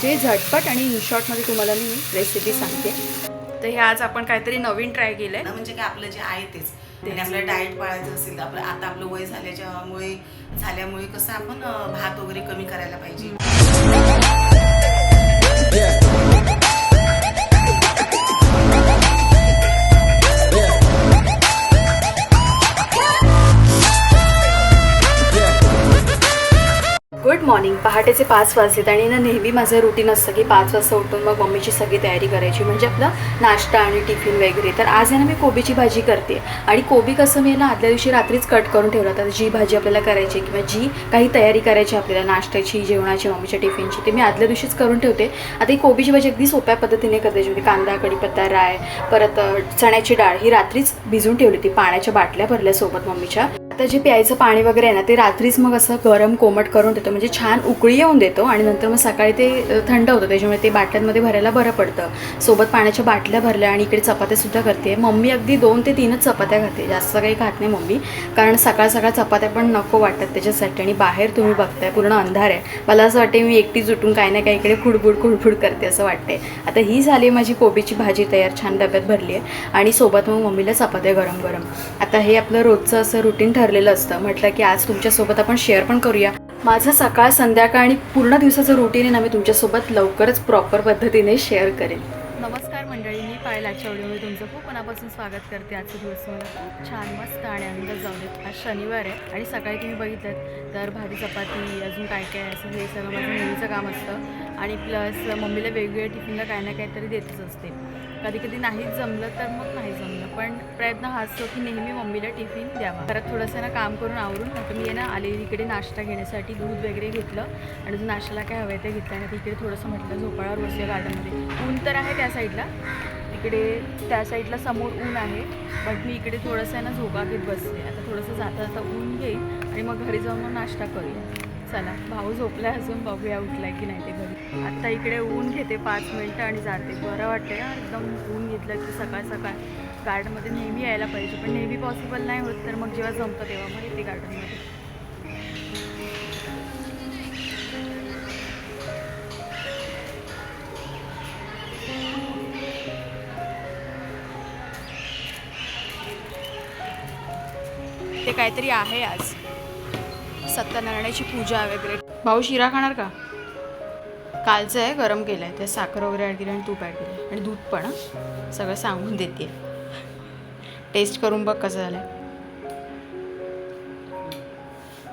म्हणजे झटपट आणि इन शॉर्टमध्ये तुम्हाला मी रेसिपी सांगते. तर हे आज आपण काहीतरी नवीन ट्राय केलंय. ना म्हणजे काय आपलं जे आहे तेच. आणि आपल्याला डाएट पाळायचं असेल तर आपलं आता आपलं वय झाल्याच्यामुळे झाल्यामुळे कसं आपण भात वगैरे कमी करायला पाहिजे. मॉर्निंग पहाटेचे पाच वाजलेत आणि ना नेहमी माझं रुटीन असतं की पाच वाजता उठून मग मम्मीची सगळी तयारी करायची म्हणजे आपला नाश्ता आणि टिफिन वगैरे. तर आज आहे ना मी कोबीची भाजी करते. आणि कोबी कसं मी ना आदल्या दिवशी रात्रीच कट करून ठेवलं तर जी भाजी आपल्याला करायची किंवा जी काही तयारी करायची आपल्याला नाश्त्याची जेवणाची मम्मीच्या टिफिनची ते मी आदल्या दिवशीच करून ठेवते. आता ही कोबीची भाजी अगदी सोप्या पद्धतीने करायची म्हणजे कांदा कढीपत्ता राय परत चण्याची डाळ ही रात्रीच भिजून ठेवली होती पाण्याच्या बाटल्या भरल्या सोबत मम्मीच्या. आता जे प्यायचं पाणी वगैरे आहे ना ते रात्रीच मग असं गरम कोमट करून देतो. म्हणजे छान उकळी येऊन देतो आणि नंतर मग सकाळी ते थंड होतं. त्याच्यामुळे ते बाटल्यांमध्ये भरायला बरं पडतं. सोबत पाण्याच्या बाटल्या भरल्या आणि इकडे चपात्यासुद्धा करते. मम्मी अगदी दोन ते तीनच चपात्या खाते. जास्त काही खात नाही मम्मी. कारण सकाळ सकाळ चपात्या पण नको वाटतात त्याच्यासाठी आणि बाहेर तुम्ही बघताय पूर्ण अंधार आहे. मला असं वाटते मी एकटीच उठून काही ना काही इकडे खुडबुड खुडबुड करते असं वाटते आता ही झाली माझी कोबीची भाजी तयार. छान डब्यात भरली आहे. आणि सोबत मग मम्मीला चपात्या गरम गरम. आता हे आपलं रोजचं असं रुटीन ठरलेलं असतं. म्हटलं की आज तुमच्यासोबत आपण शेअर पण करूया. माझं सकाळ संध्याकाळ आणि पूर्ण दिवसाचं रुटीन आहे ना मी तुमच्यासोबत लवकरच प्रॉपर पद्धतीने शेअर करेन. नमस्कार मंडळी मी पायल आजच्या व्हिडिओमध्ये तुमचं खूप मनापासून स्वागत करते आजचा दिवस मला खूप छान मस्त आणि आनंद जाऊ देत आज शनिवार आहे आणि सकाळी तुम्ही बघितलं तर भाजी चपाती अजून काय काय असं हे सगळं माझं नेहमीचं काम असतं. आणि प्लस मम्मीला वेगवेगळ्या टिफिनला काय ना काहीतरी देतच असते. कधी कधी नाहीच जमलं तर मग नाही जमलं पण प्रयत्न हा असतो की नेहमी मम्मीला टिफिन द्यावा. परत थोडंसं ना काम करून आवरून नंतर मी ना आले इकडे नाश्ता घेण्यासाठी दूध वगैरे घेतलं आणि जो नाश्त्याला काय हवं आहे ते घेतलं. आणि तिकडे थोडंसं म्हटलं झोपाळावर बसले गार्डनमध्ये. ऊन तर आहे त्या साईडला. इकडे त्या साईडला समोर ऊन आहे. बट मी इकडे थोडंसं आहे ना झोपा घेत बसते. आता थोडंसं जाता जाता ऊन घेईन आणि मग घरी जाऊन मग नाश्ता करूया चला भाऊ झोपला अजून. बघूया उठलाय की नाही ते घरी. आत्ता इकडे ऊन घेते पाच मिनटं आणि जाते. बरं वाटते ना एकदम ऊन घेतलं की सकाळ सकाळ. गार्डनमध्ये नेहमी यायला पाहिजे. पण नेहमी पॉसिबल नाही होत तर मग जेव्हा जमतं तेव्हा मग येते गार्डनमध्ये ते काहीतरी आहे आज. सत्यनारायणाची पूजा वगैरे. भाऊ शिरा खाणार का? कालचं आहे गरम केलं आहे ते साखर वगैरे ॲड केली आणि तूप ॲड केलं. आणि दूध पण हं. सगळं सांगून देते. टेस्ट करून बघ कसं झालं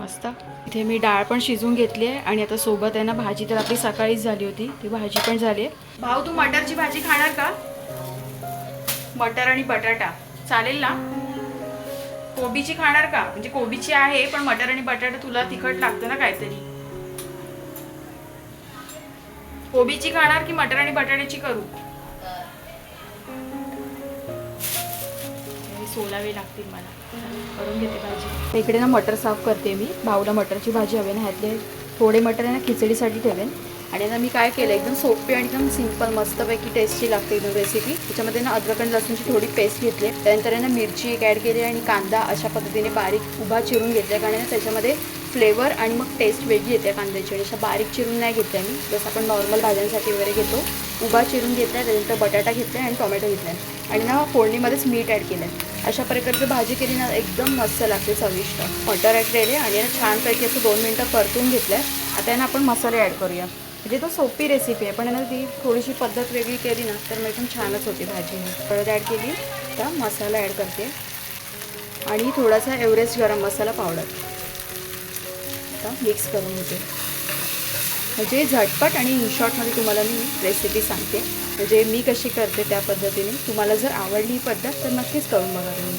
मस्त. इथे मी डाळ पण शिजवून घेतली आहे आणि आता सोबत आहे ना भाजी तर आपली सकाळीच झाली होती. ती भाजी पण झाली आहे. भाऊ तू मटरची भाजी खाणार का? मटर आणि बटाटा. चालेल ना? कोबीची खाणार का? म्हणजे कोबीची आहे पण मटर आणि बटाटा तुला तिखट लागतं ना काहीतरी. कोबीची खाणार की मटर आणि बटाट्याची करू? सोलावे लागतील मला. करून घेते भाजी. इकडे ना मटर साफ करते मी. भाऊला मटरची भाजी हवी ना ह्यातले. थोडे मटर आहे ना खिचडीसाठी ठेवेन. आणि आता मी काय केलं एकदम सोपी आणि एकदम सिंपल मस्तपैकी टेस्टी लागते एकदम रेसिपी त्याच्यामध्ये ना अद्रक आणि लसूणची थोडी पेस्ट घेतली. त्यानंतर आहे ना मिरची एक ॲड केली आणि कांदा अशा पद्धतीने बारीक उभा चिरून घेतला कारण ना त्याच्यामध्ये फ्लेवर आणि मग टेस्ट वेगळी येते कांद्याची. आणि अशा बारीक चिरून नाही घेतल्या मी. जसं आपण नॉर्मल भाज्यांसाठी वगैरे घेतो. उभा चिरून घेतला आहे त्यानंतर बटाटा घेतला आहे आणि टोमॅटो घेतला आहे आणि ना फोडणीमध्येच मीठ ॲड केलं आहे अशा प्रकारची भाजी केली ना एकदम मस्त लागते चविष्ट. मटर ॲड केले आणि छानपैकी असं दोन मिनटं परतून घेतलं आहे आता आहे ना आपण मसाले ॲड करूया. म्हणजे तो सोपी रेसिपी आहे पण ना ती थोडीशी पद्धत वेगळी केली ना तर मग एकदम छानच होती भाजी. परत ॲड केली तर मसाला ॲड करते. आणि थोडासा एव्हरेस्ट गरम मसाला पावडर आता मिक्स करून घेते. म्हणजे झटपट आणि इन शॉर्टमध्ये तुम्हाला मी रेसिपी सांगते. म्हणजे मी कशी करते त्या पद्धतीने. तुम्हाला जर आवडली ही पद्धत तर नक्कीच करून बघा तुम्ही.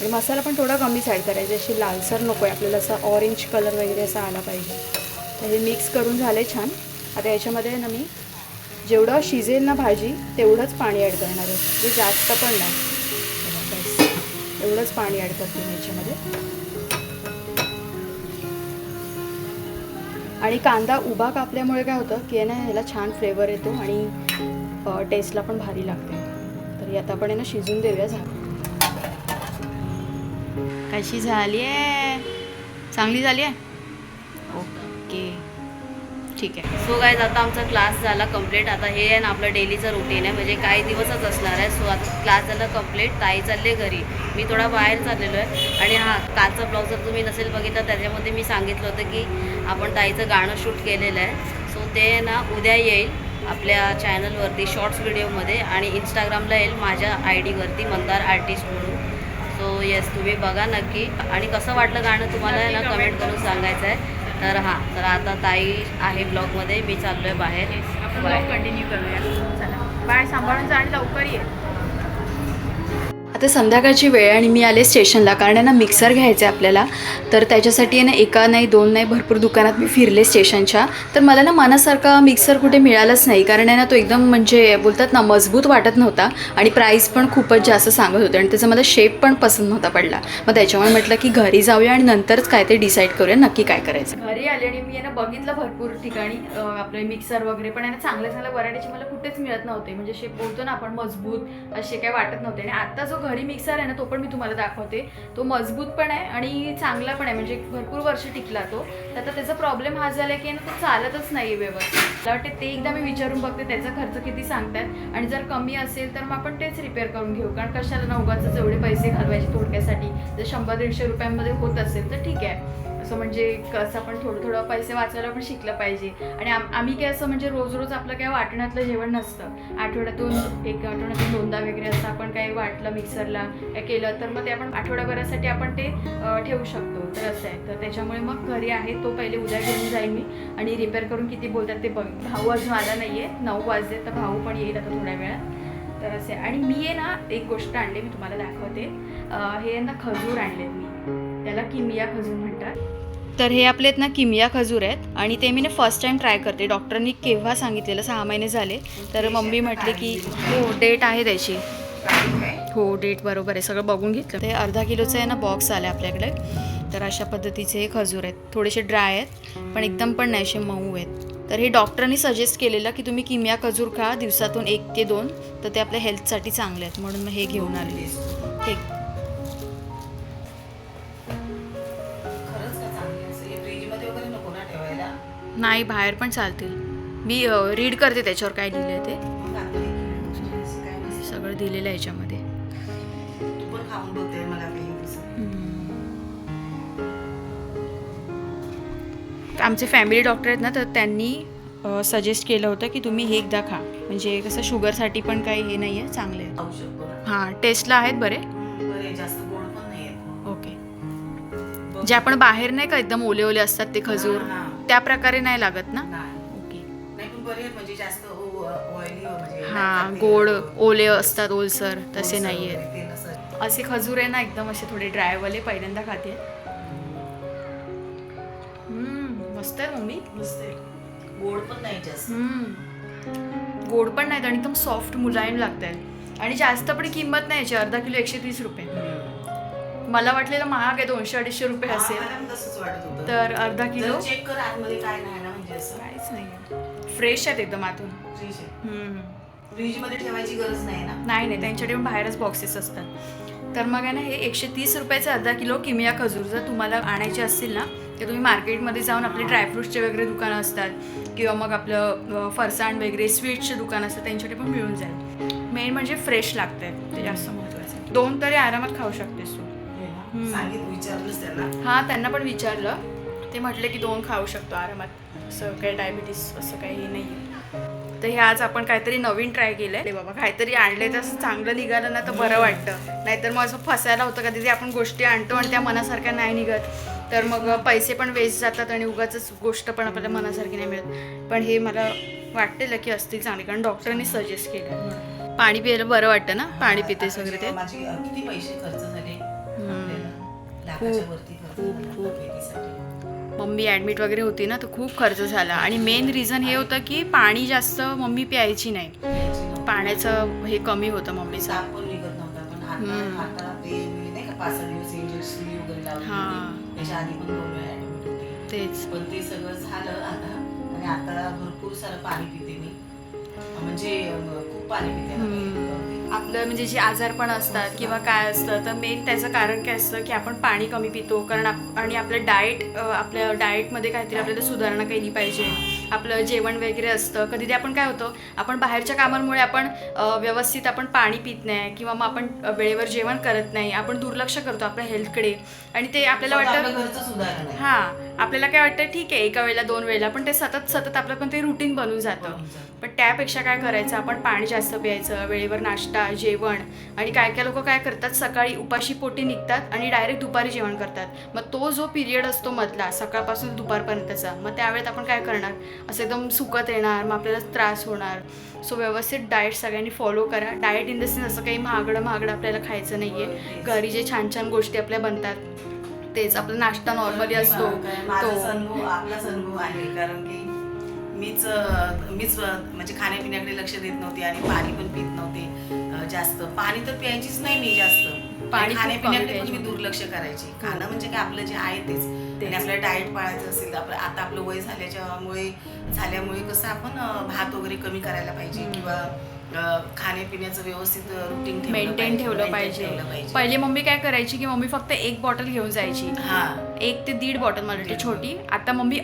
आणि मसाला पण थोडा कमीच ॲड करायचा. अशी लालसर नको आहे. आपल्याला असा ऑरेंज कलर वगैरे असा आला पाहिजे. तर हे मिक्स करून झाले छान. आता याच्यामध्ये ना मी जेवढं शिजेल ना भाजी तेवढंच पाणी ॲड करणार आहे. म्हणजे जास्त पण नाही. एवढंच पाणी ॲड करते मी याच्यामध्ये. आणि कांदा उभा कापल्यामुळे काय होतं की आहे ना ह्याला छान फ्लेवर येतो आणि टेस्टला पण भारी लागते. तर आता आपण आहे ना शिजून देऊया झा कशी झाली आहे चांगली झाली आहे ठीक आहे. सो गाईज आता आमचा क्लास झाला कंप्लीट आता हे आहे ना आपलं डेलीचं रुटीन आहे. म्हणजे काही दिवसच असणार आहे. सो आता क्लास झाला कंप्लीट ताई चालले घरी. मी थोडा बाहेर चाललेलो आहे. आणि हां कालचा ब्लॉग जर तुम्ही नसेल बघितला त्याच्यामध्ये मी सांगितलं होतं की आपण ताईचं गाणं शूट केलेलं आहे. सो ते ना उद्या येईल आपल्या चॅनलवरती शॉर्ट्स व्हिडिओमध्ये आणि इंस्टाग्रामला येईल माझ्या आय डीवरती मंदार आर्टिस्ट म्हणून. सो येस तुम्ही बघा नक्की. आणि कसं वाटलं गाणं तुम्हाला ना कमेंट करून सांगायचं आहे. तर हां तर आता ताई आहे ब्लॉगमध्ये मी चाललो आहे बाहेर कंटिन्यू करूया. चला. बाय सांभाळून जा आणि लवकर ये. आता संध्याकाळची वेळ आणि मी आले स्टेशनला कारण आहे ना मिक्सर घ्यायचं आहे आपल्याला. तर त्याच्यासाठी आहे ना एका नाही दोन नाही भरपूर दुकानात मी फिरले स्टेशनच्या. तर मला ना मनासारखा मिक्सर कुठे मिळालाच नाही. कारण आहे ना तो एकदम म्हणजे बोलतात ना मजबूत वाटत नव्हता. आणि प्राईस पण खूपच जास्त सांगत होते. आणि त्याचा मला शेप पण पसंत नव्हता पडला. मग त्याच्यामुळे म्हटलं की घरी जाऊया आणि नंतरच काय ते डिसाईड करूया नक्की काय करायचं. घरी आले आणि मी आहे ना बघितलं भरपूर ठिकाणी आपले मिक्सर वगैरे. पण आहे ना चांगल्या चांगल्या व्हरायटीचे मला कुठेच मिळत नव्हते. म्हणजे शेप बोलतो ना आपण मजबूत असे काय वाटत नव्हते. आणि आता जो घरी मिक्सर आहे ना तो पण मी तुम्हाला दाखवते. तो मजबूत पण आहे आणि चांगला पण आहे. म्हणजे भरपूर वर्ष टिकला तो. तर आता त्याचा प्रॉब्लेम हा झाला की ना तो चालतच नाही व्यवस्थित. मला वाटते ते एकदा मी विचारून बघते त्याचा खर्च किती सांगतात आणि जर कमी असेल तर मग आपण तेच रिपेअर करून घेऊ. कारण कशाला ना उगाच जेवढे पैसे घालवायचे थोडक्यासाठी. जर शंभर दीडशे रुपयांमध्ये होत असेल तर ठीक आहे. असं म्हणजे कसं आपण थोडं थोडं पैसे वाचवायला पण शिकलं पाहिजे. आणि आम आम्ही काय असं म्हणजे रोज रोज आपलं काय वाटण्यातलं जेवण नसतं. आठवड्यातून एक आठवड्यातून दोनदा वगैरे असं आपण काही वाटलं मिक्सरला काय केलं तर मग ते आपण आठवड्याभरासाठी आपण ते ठेवू शकतो. तर असं आहे. तर त्याच्यामुळे मग घरी आहे तो पहिले उद्या घेऊन जाईल मी आणि रिपेअर करून किती बोलतात ते बघ. भाऊ अजून आला नाही आहे नऊ वाजले तर भाऊ पण येईल आता थोड्या वेळात. तर असे आणि मी आहे ना एक गोष्ट आणली मी तुम्हाला दाखवते. हे ना खजूर आणले मी. त्याला किमिया खजूर म्हणतात. तर हे आपले आहेत ना किमिया खजूर आहेत. आणि ते मी ना फर्स्ट टाइम ट्राय करते. डॉक्टरांनी केव्हा सांगितलेलं? सहा महिने झाले. तर मम्मी म्हटले की हो डेट आहे त्याची. हो डेट बरोबर आहे. सगळं बघून घेतलं. ते अर्धा किलोचं आहे ना बॉक्स आलं आपल्याकडे. तर अशा पद्धतीचे हे खजूर आहेत. थोडेसे ड्राय आहेत पण एकदम पण नाही असे मऊ आहेत. तर हे डॉक्टरांनी सजेस्ट केलेलं की तुम्ही किमिया खजूर खा दिवसातून एक ते दोन. तर ते आपल्या हेल्थसाठी चांगले आहेत. म्हणून मग हे घेऊन आले ठीक नाही बाहेर पण चालतील. मी रीड करते त्याच्यावर काय लिहिलं आहे ते. सगळं दिलेलं आहे याच्यामध्ये. आमचे फॅमिली डॉक्टर आहेत ना तर त्यांनी सजेस्ट केलं होतं की तुम्ही हे एकदा खा. म्हणजे कसं शुगरसाठी पण काही हे नाही आहे चांगले आहे औषध बरं हां टेस्टला आहेत बरे. आहेत ओके. जे आपण बाहेर नाही का एकदम ओले ओले असतात ते खजूर. त्या प्रकारे नाही लागत ना? ओके. म्हणजे म्हणजे हां गोड ओले असतात ओलसर तसे नाही आहेत. असे खजूर आहे ना एकदम असे थोडे ड्रायवाले पहिल्यांदा खाते. मस्त आहे मम्मी. मस्त आहे. गोड पण नाही जास्त. गोड पण नाहीत आणि एकदम सॉफ्ट मुलायम लागत आहेत आणि जास्त पण किंमत नाही याची अर्धा किलो एकशे तीस रुपये. मला वाटलेलं महाग आहे दोनशे अडीचशे रुपये असेल. तर अर्धा किलो? चेक कर आतमध्ये काय नाही ना म्हणजे असं. काहीच नाही फ्रेश आहेत एकदम आतून. फ्रीज आहे हम्म. फ्रीजमध्ये ठेवायची गरज नाही ना. नाही नाही त्यांच्याकडे पण बाहेरच बॉक्सेस असतात. तर मग आहे ना हे एकशे तीस रुपयाचे अर्धा किलो किमिया खजूर जर तुम्हाला आणायचे असतील ना तर तुम्ही मार्केटमध्ये जाऊन आपले ड्रायफ्रूट्सचे वगैरे दुकानं असतात किंवा मग आपलं फरसाण वगैरे स्वीट्सचे दुकान असतात त्यांच्याकडे पण मिळून जाईल. मेन म्हणजे फ्रेश लागतंय. ते जास्त महत्त्वाचं आहे. दोन तरी आरामात खाऊ शकतेस तू. हे विचारलंच त्यांना. हां त्यांना पण विचारलं. ते म्हटले की दोन खाऊ शकतो आरामात. असं काही डायबिटीस असं काही नाही तर हे आज आपण काहीतरी नवीन ट्राय केलं आहे बाबा काहीतरी आणले तर असं चांगलं निघालं ना तर बरं वाटतं. नाहीतर मग असं फसायला होतं कधी ते आपण गोष्टी आणतो आणि त्या मनासारख्या नाही निघत. तर मग पैसे पण वेस्ट जातात आणि उगाच गोष्ट पण आपल्याला मनासारखी नाही मिळत. पण हे मला वाटतेलं की असतील चांगली कारण डॉक्टरांनी सजेस्ट केलं. पाणी प्यायला बरं वाटतं ना? पाणी पितेस वगैरे ते? माझे किती पैसे खर्च. खूप, खूप. तब्येतीसाठी. मम्मी ॲडमिट वगैरे होती ना तर खूप खर्च झाला आणि मेन रिझन हे होतं की पाणी जास्त मम्मी प्यायची नाही. पाण्याचं हे कमी होतं मम्मीचं साप पण निघत नव्हता पण आता हम्म. आता ते मी नाही का पाच सहा दिवस इंजेक्शन वगैरे लावली हा. होती. त्याच्या आधी पण दोन वेळा ऍडमिट होती तेच पण ते सगळं झालं आता आणि आता भरपूर सारं पाणी पिते मी म्हणजे खूप पाणी पिते. आपलं म्हणजे जे आजारपण असतात किंवा काय असतं तर मेन त्याचं कारण काय असतं की आपण पाणी कमी पितो. कारण आप आणि आपलं डाएट आपल्या डाएटमध्ये काहीतरी आपल्याला सुधारणा केली पाहिजे. आपलं जेवण वगैरे असतं कधी ते आपण काय होतं आपण बाहेरच्या कामांमुळे आपण व्यवस्थित आपण पाणी पित नाही किंवा मग आपण वेळेवर जेवण करत नाही आपण दुर्लक्ष करतो आपल्या हेल्थकडे आणि ते आपल्याला वाटतं. हां आपल्याला काय वाटतं ठीक आहे एका वेळेला दोन वेळेला पण ते सतत सतत आपलं पण ते रुटीन बनून जातं. पण त्यापेक्षा काय करायचं आपण पाणी जास्त प्यायचं वेळेवर नाश्ता जेवण आणि काय काय लोक काय करतात? सकाळी उपाशी पोटी निघतात आणि डायरेक्ट दुपारी जेवण करतात. मग तो जो पिरियड असतो मधला सकाळपासून दुपारपर्यंतचा मग त्यावेळेत आपण काय करणार? असं एकदम सुकत येणार मग आपल्याला त्रास होणार. सो व्यवस्थित डाएट सगळ्यांनी फॉलो करा. डाएट इन द सेन्स असं काही महागडं महागडं आपल्याला खायचं नाही आहे घरी जे छान छान गोष्टी आपल्या बनतात तेच. आपला नाश्ता नॉर्मली असतो. माझा तो. सनुभव आपला अनुभव आहे कारण की मीच मीच म्हणजे खाण्यापिण्याकडे लक्ष देत नव्हते आणि पाणी पण पित नव्हते जास्त. पाणी तर प्यायचीच नाही मी जास्त. पाणी खाण्यापिण्याकडे पण मी. दुर्लक्ष करायची. खाणं म्हणजे काय? आपलं जे आहे तेच. आणि आपल्याला डाएट पाळायचं असेल तर आपलं आता आपलं वय झाल्याच्यामुळे झाल्यामुळे कसं आपण भात वगैरे कमी करायला पाहिजे. किंवा खाण्यापिण्याचं व्यवस्थित रुटीन मेंटेन ठेवलं पाहिजे पहिली मम्मी काय करायची की मम्मी फक्त एक बॉटल घेऊन जायची. हा. एक ते दीड बॉटल मला छोटी. आता मम्मी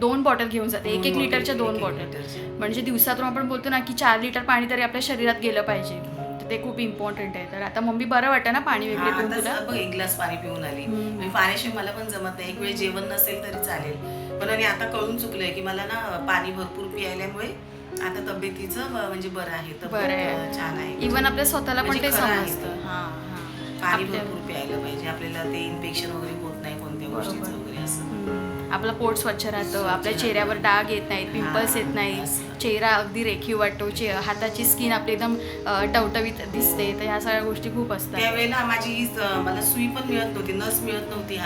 दोन बॉटल घेऊन जाते. एक एक लिटरच्या दोन बॉटल. म्हणजे दिवसातून आपण बोलतो ना की चार लिटर पाणी तरी आपल्या शरीरात गेलं पाहिजे. तर ते खूप इम्पॉर्टंट आहे. तर आता मम्मी बरं वाटतं ना पाणी वगैरे एक ग्लास पाणी पिऊन आली. पाण्याशिवाय मला पण जमत नाही. एक वेळ जेवण नसेल तरी चालेल. पण आणि आता कळून चुकलंय की मला ना पाणी भरपूर पियाल्यामुळे आता तब्येतीचं म्हणजे बरं आहे. तब्येत, छान आहे. इवन आपल्या स्वतःला पण म्हणजे ते समजतं. पाणी भरपूर प्यायला पाहिजे. आपल्याला ते इन्फेक्शन वगैरे होत नाही कोणत्या गोष्टीचं. वगैरे असं. आपलं पोट स्वच्छ राहतं. आपल्या. चेहऱ्यावर डाग येत नाहीत पिंपल्स येत नाही. चेहरा अगदी रेखीव वाटतो. चे हाताची स्किन आपली एकदम टवटवीत दिसते. तर ह्या सगळ्या गोष्टी खूप असतात. त्यावेळेला माझी मला सुई पण मिळत नव्हती. नस मिळत नव्हती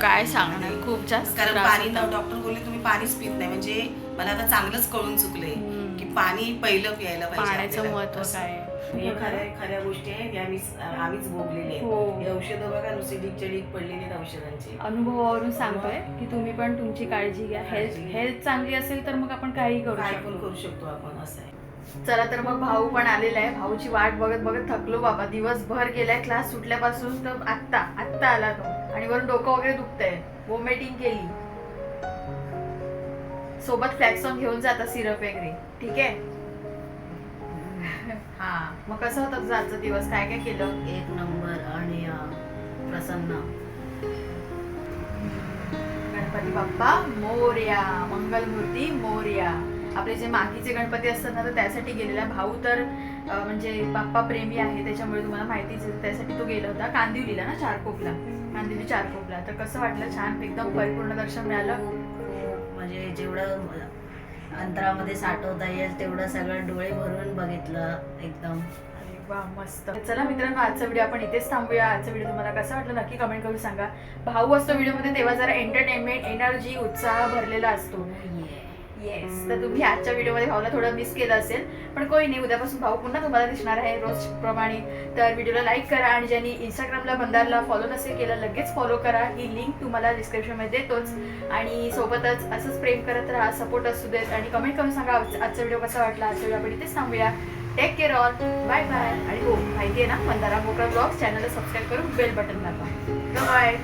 काय सांगणार. खूप जास्त कारण पाणी. डॉक्टर बोलले तुम्ही पाणीच पित नाही. म्हणजे मला आता चांगलंच कळून चुकलंय. की पाणी पहिलं प्यायला पाहिजे पाण्याचं. महत्त्व. काय? हे खऱ्या खऱ्या गोष्टी आहेत या आम्हीच आम्हीच भोगलेले हो. हे औषधं बघा नुसती डिगच्या डिग पडलेली आहेत औषधांची. अनुभवावरून सांगतोय की तुम्ही पण तुमची काळजी घ्या. हेल्थ काळजी घ्या. हेल्थ चांगली असेल तर मग आपण काही करू काय पण शकतो. करू शकतो आपण असं आहे. चला तर मग भाऊ पण आलेला आहे. भाऊची वाट बघत बघत थकलो बाबा. दिवसभर गेलाय क्लास सुटल्यापासून तर आत्ता आत्ता आला तो. आणि वरून डोकं वगैरे दुखतंय. वोमिटिंग केली. सोबत फ्लॅक्सॉन घेऊन जाता सिरप वगैरे ठीक आहे? हा. मग कसं होतं तुझा आजचा दिवस? काय काय केलं? एक नंबर आणि प्रसन्न. गणपती बाप्पा मोर्या. मंगलमूर्ती मोर्या. आपले जे मातीचे गणपती असतात ना तर त्यासाठी गेलेला भाऊ तर म्हणजे बाप्पा प्रेमी आहे त्याच्यामुळे तुम्हाला माहितीच त्यासाठी तो गेला होता. कांदिवलीला ना चारकोपला. कांदिवली चारकोपला. तर कसं वाटलं? छान एकदम परिपूर्ण दर्शन मिळालं. म्हणजे जेवढं अंतरामध्ये साठवता येईल तेवढं सगळं डोळे भरून बघितलं एकदम. वा मस्त. चला मित्रांनो आजचा व्हिडिओ आपण इथेच थांबूया. आजचा व्हिडिओ तुम्हाला कसा वाटला नक्की कमेंट करून सांगा. भाऊ असतो व्हिडिओमध्ये तेव्हा जरा एंटरटेनमेंट एनर्जी उत्साह भरलेला असतो. येस तर तुम्ही आजच्या व्हिडिओमध्ये भाऊला थोडं मिस केलं असेल. पण कोई नाही उद्यापासून भाऊ पुन्हा तुम्हाला दिसणार आहे रोज प्रमाणे. तर व्हिडिओला लाईक करा आणि ज्यांनी इंस्टाग्रामला बंदारला फॉलो नसेल केलं लगेच फॉलो करा. ही लिंक तुम्हाला डिस्क्रिप्शनमध्ये देतोच. आणि सोबतच असंच प्रेम करत राहा सपोर्ट असू देत. आणि कमेंट करून सांगा आज- आजचा व्हिडिओ कसा वाटला? आजचा व्हिडिओ आपण इथेच थांबूया. Take care all bye bye आणि हो माहिती आहे ना मंदारा मोकळा ब्लॉग चॅनलला सबस्क्राईब करून बेल बटन दाबा. बाय